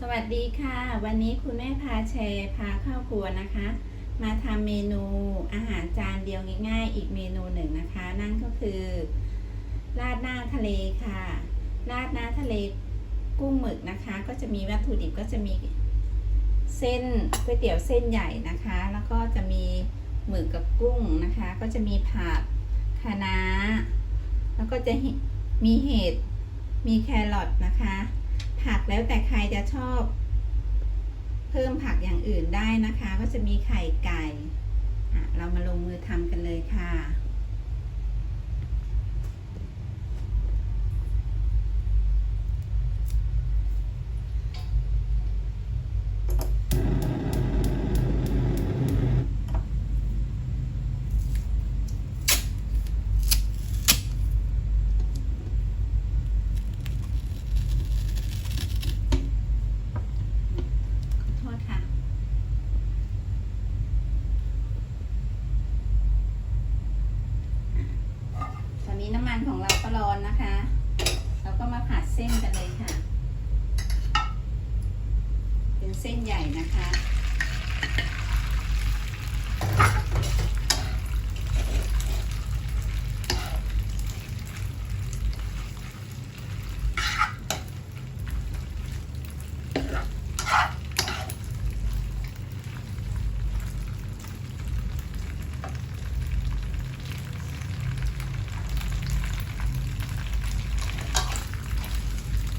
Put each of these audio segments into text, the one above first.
สวัสดีค่ะ วันนี้คุณแม่พาแชร์พาเข้าครัวนะคะ มาทำเมนูอาหารจานเดียวง่ายๆ อีกเมนูหนึ่งนะคะ นั่นก็คือ ราดหน้าทะเลค่ะ ราดหน้าทะเลกุ้งหมึกนะคะ ก็จะมีวัตถุดิบก็จะมีเส้นก๋วยเตี๋ยวเส้นใหญ่นะคะ แล้วก็จะมีหมึกกับกุ้งนะคะ ก็จะมีผักคะน้าแล้วก็จะมีเห็ดมีแครอทนะคะ ผักแล้วแต่ใครจะชอบ เพิ่มผักอย่างอื่นได้นะคะ ก็จะมีไข่ไก่อะเรามาลงมือทำกันเลยค่ะ ขอโทษค่ะ ตอนนี้น้ำมันของเราก็ร้อนนะคะ เราก็มาผัดเส้นกันเลยค่ะ เส้นใหญ่นะคะ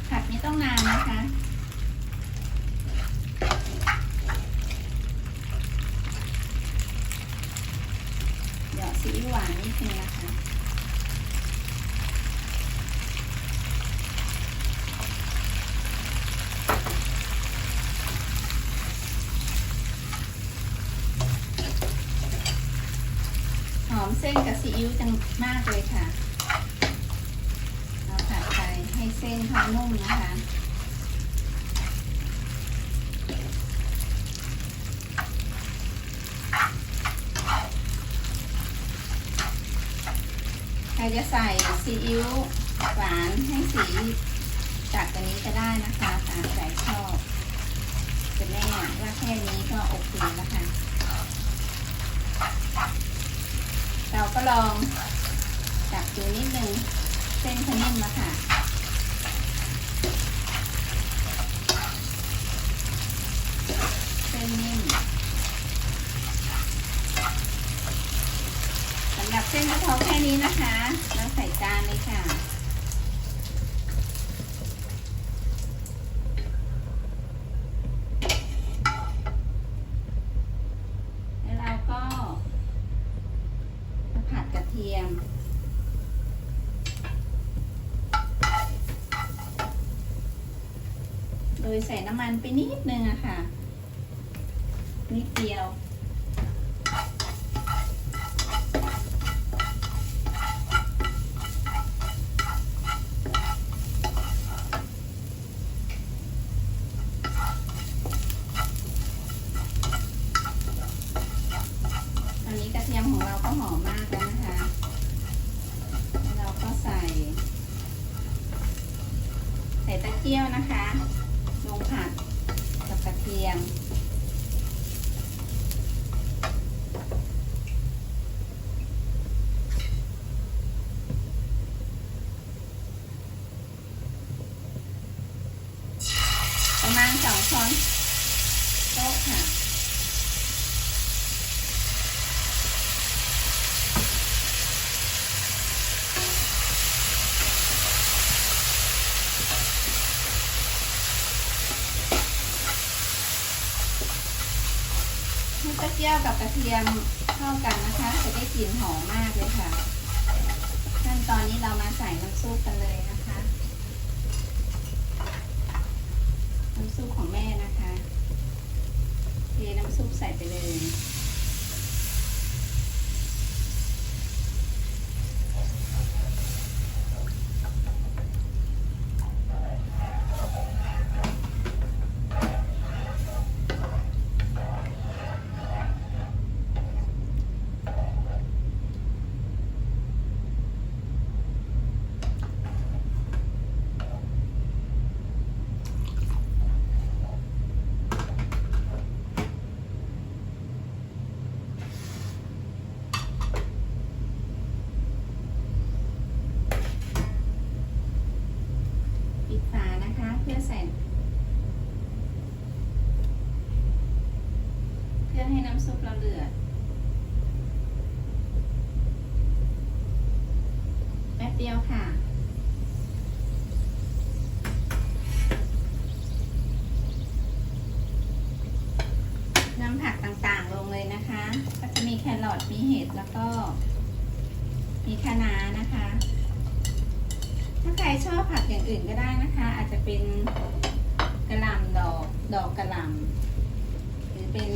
ผัดไม่ต้องนานนะคะ เดี๋ยวซีอิ๊วหวา นึงนะคะหอมเส้นกับซีอิ๊วจังมากเลยค่ะเราผัดไปให้เส้นเขานุ่มนะคะ ใครจะใส่ซีอิ๊วหวานให้สีจัดกว่านี้ก็ได้นะคะตามใจชอบแต่แม่ว่าแค่นี้ก็โอเคแล้วค่ะ เราก็ลองจับดูนิดนึงเส้นขนิ่มแล้วค่ะเส้นนิ่มสำหรับ เส้นกระเพราแค่นี้นะคะแล้วใส่จานเลยค่ะ แล้วเราก็มาผัดกระเทียม โดยใส่น้ำมันไปนิดนึงอะค่ะ นิดเดียว ตอนนี้กระเทียมของเราก็หอมมากแล้วนะคะแล้วเราก็ใส่ ใส่ตะเกียวนะคะ ลงผัดกับกระเทียม ประมาณสองช้อนโต๊ะค่ะ ให้ตะเจียวกับกระเทียมเข้ากันนะคะ จะได้กลิ่นหอมมากเลยค่ะ ขั้นตอนนี้เรามาใส่น้ำซุปกันเลยนะคะ น้ำซุปของแม่นะคะ เทน้ำซุปใส่ไปเลย ใส่ เพื่อให้น้ำซุปเราเดือด แป๊บเดียวค่ะน้ำผักต่างๆลงเลยนะคะ ก็จะมีแครอทมีเห็ดแล้วก็ มีคะน้านะคะ ถ้าใครชอบผักอย่างอื่นก็ได้นะคะ อาจจะเป็นกระหล่ำดอกดอกกระหล่ำหรือเป็น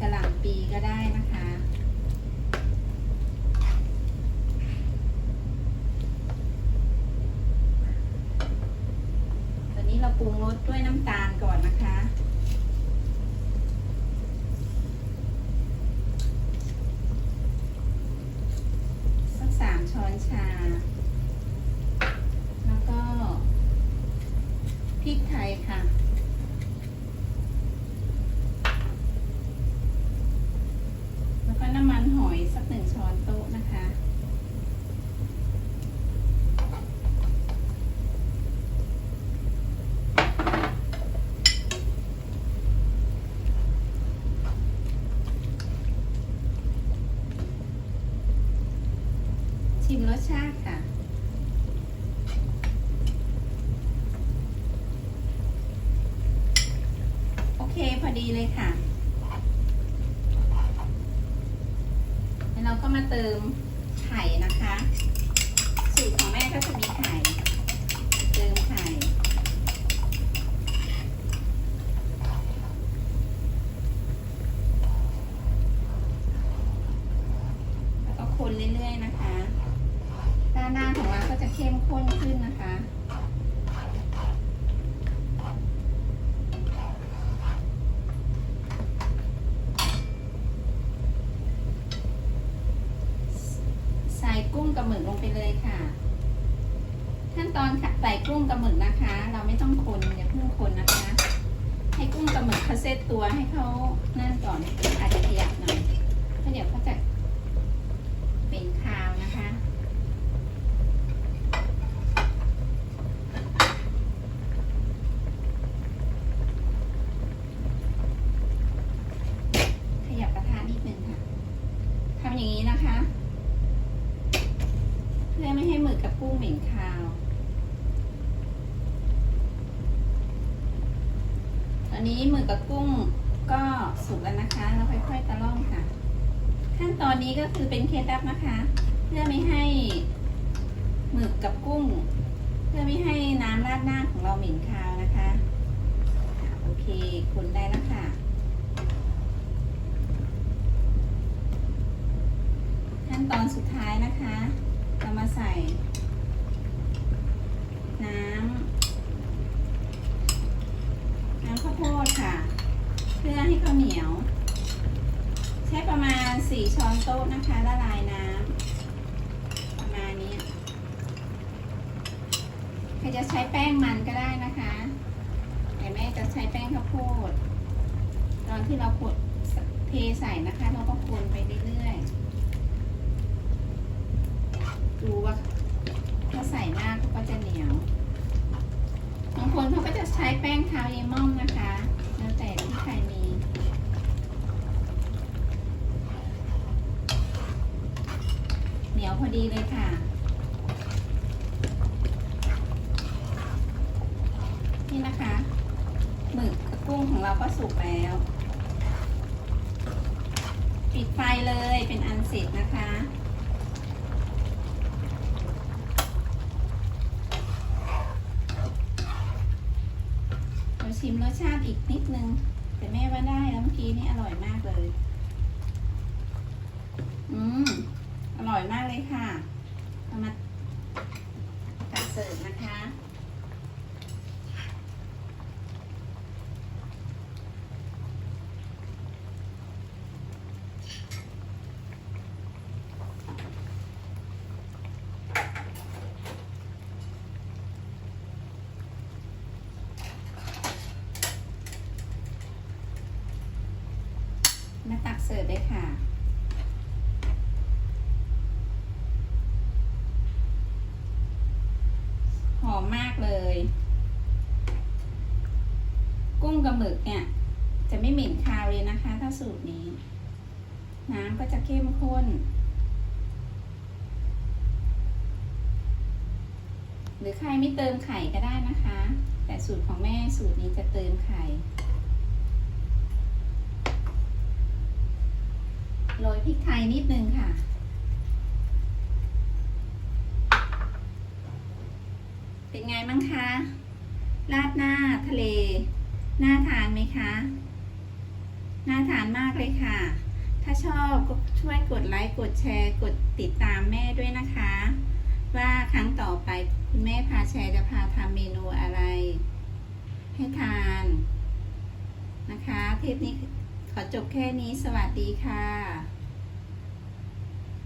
กระหล่ำปีก็ได้นะคะตอนนี้เราปรุงรสด้วยน้ำตาลก่อนนะคะ สักสามช้อนชา แล้วก็พริกไทยค่ะ แล้วก็น้ำมันหอยสักหนึ่งช้อนโต๊ะนะคะ ชิมรสชาติค่ะ โอเคพอดีเลยค่ะ แล้วเราก็มาเติมไข่นะคะ สูตรของแม่ก็จะมีไข่ เติมไข่ แล้วก็คนเรื่อยๆนะคะ ด้านหน้าของเราก็จะเข้มข้นขึ้นนะคะ ใส่ กุ้งกับหมึกลงไปเลยค่ะ ขั้นตอนใส่กุ้งกับหมึกนะคะ เราไม่ต้องคนอย่าเพิ่งคนนะคะ ให้กุ้งกับหมึกเขาเซตตัวให้เขานั่นก่อนอาจจะขยับหน่อยเพราะเดี๋ยวเขาจะเป็นคาวนะคะ ขยับกระทะนิดนึงค่ะ ทำอย่างนี้นะคะ เพื่อไม่ให้หมึกกับกุ้งเหม็นคาว ต อันนี้หมึกกับกุ้งก็สุกแล้วนะคะเราค่อยๆตะล่อมค่ะ ขั้นตอนนี้ก็คือเป็นเคล็ดลับนะคะ เพื่อไม่ให้หมึกกับกุ้ง เพื่อไม่ให้น้ำราดหน้าของเราเหม็นคาวนะคะโอเคคนได้แล้วค่ะ ขั้นตอนสุดท้ายนะคะ เรามาใส่ น้ำำข้าวโพดค่ะ เพื่อให้ข้าวเหนียว ใช้ประมาณ 4 ช้อนโต๊ะนะคะละลายน้ำประมาณนี้ใครจะใช้แป้งมันก็ได้นะคะแต่แม่จะใช้แป้งข้าวโพด ตอนที่เรากดเทใส่นะคะ เราก็คนไปเรื่อยๆดูว่าถ้าใส่มากก็จะเหนียว บางคนเขาก็จะใช้แป้งเท้าเยมอมนะคะ แล้วแต่ที่ใครมี เหนียวพอดีเลยค่ะ นี่นะคะหมึกกุ้งของเราก็สุกแล้วปิดไฟเลยเป็นอันเสร็จนะคะ เรา ชิมรสชาติอีกนิดนึง แต่แม่ว่าได้แล้วเมื่อกี้นี่อร่อยมากเลย อืม อร่อยมากเลยค่ะเอามาตักเสิร์ฟนะคะ มาตักเสิร์ฟเลยค่ะ หอมมากเลย กุ้งกับหมึกเนี่ย จะไม่เหม็นคาวเลยนะคะ ถ้าสูตรนี้ น้ำก็จะเข้มข้น หรือใครไม่เติมไข่ก็ได้นะคะ แต่สูตรของแม่สูตรนี้จะเติมไข่ โรยพริกไทยนิดนึงค่ะ เป็นไงบ้างคะ ราดหน้าทะเล น่าทานไหมคะ น่าทานมากเลยค่ะ ถ้าชอบก็ช่วยกดไลค์ กดแชร์ กดติดตามแม่ด้วยนะคะ ว่าครั้งต่อไปคุณแม่พาแชร์จะพาทำเมนูอะไร ให้ทานนะคะเทปนี้ขอจบแค่นี้สวัสดีค่ะ